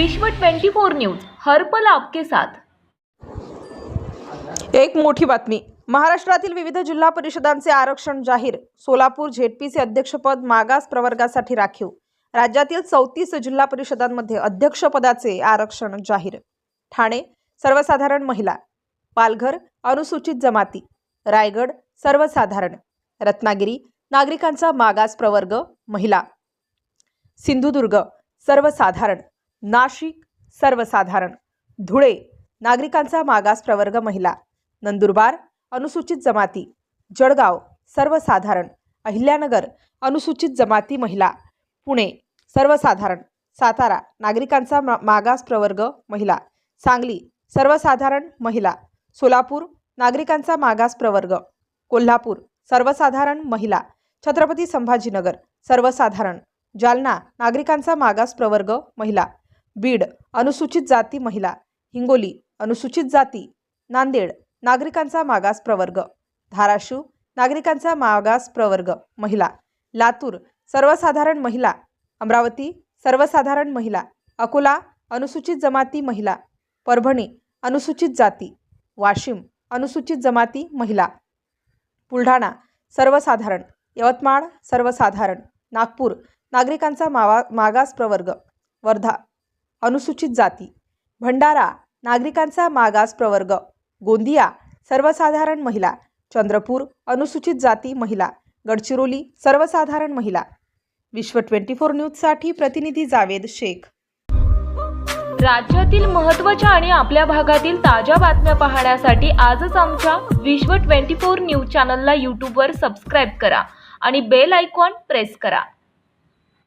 विश्व 24 न्यूज हर पल आपके साथ. एक मोठी बातमी. महाराष्ट्रातील विविध जिल्हा परिषदांचे आरक्षण जाहीर. सोलापूर झेडपीचे अध्यक्षपद मागास प्रवर्गासाठी राखीव. राज्यातील चौतीस जिल्हा परिषदांमध्ये अध्यक्षपदाचे आरक्षण जाहीर. ठाणे सर्वसाधारण महिला. पालघर अनुसूचित जमाती. रायगड सर्वसाधारण. रत्नागिरी नागरिकांचा मागास प्रवर्ग महिला. सिंधुदुर्ग सर्वसाधारण. नाशिक सर्वसाधारण. धुळे नागरिकांचा मागास प्रवर्ग महिला. नंदुरबार अनुसूचित जमाती. जळगाव सर्वसाधारण. अहिल्यानगर अनुसूचित जमाती महिला. पुणे सर्वसाधारण. सातारा नागरिकांचा मा- मागास प्रवर्ग महिला. सांगली सर्वसाधारण महिला. सोलापूर नागरिकांचा मागास प्रवर्ग. कोल्हापूर सर्वसाधारण महिला. छत्रपती संभाजीनगर सर्वसाधारण. जालना नागरिकांचा मागास प्रवर्ग महिला. बीड अनुसूचित जाती महिला हिंगोली अनुसूचित जाती नांदेड नागरिकांचा मागास प्रवर्ग धाराशिव नागरिकांचा मागास प्रवर्ग महिला लातूर सर्वसाधारण महिला अमरावती सर्वसाधारण महिला अकोला अनुसूचित जमाती महिला परभणी अनुसूचित जाती वाशिम अनुसूचित जमाती महिला बुलढाणा सर्वसाधारण यवतमाळ सर्वसाधारण नागपूर नागरिकांचा मावा मागास प्रवर्ग वर्धा अनुसूचित जाती भंडारा नागरिकांचा मागास प्रवर्ग गोंदिया सर्वसाधारण महिला चंद्रपूर अनुसूचित जाती महिला गडचिरोली सर्वसाधारण महिला. विश्व ट्वेंटी फोर न्यूजसाठी प्रतिनिधी जावेद शेख. राज्यातील महत्त्वाच्या आणि आपल्या भागातील ताज्या बातम्या पाहण्यासाठी आजच आमच्या विश्व 24 न्यूज चॅनलला यूट्यूबवर सबस्क्राईब करा आणि बेल आयकॉन प्रेस करा.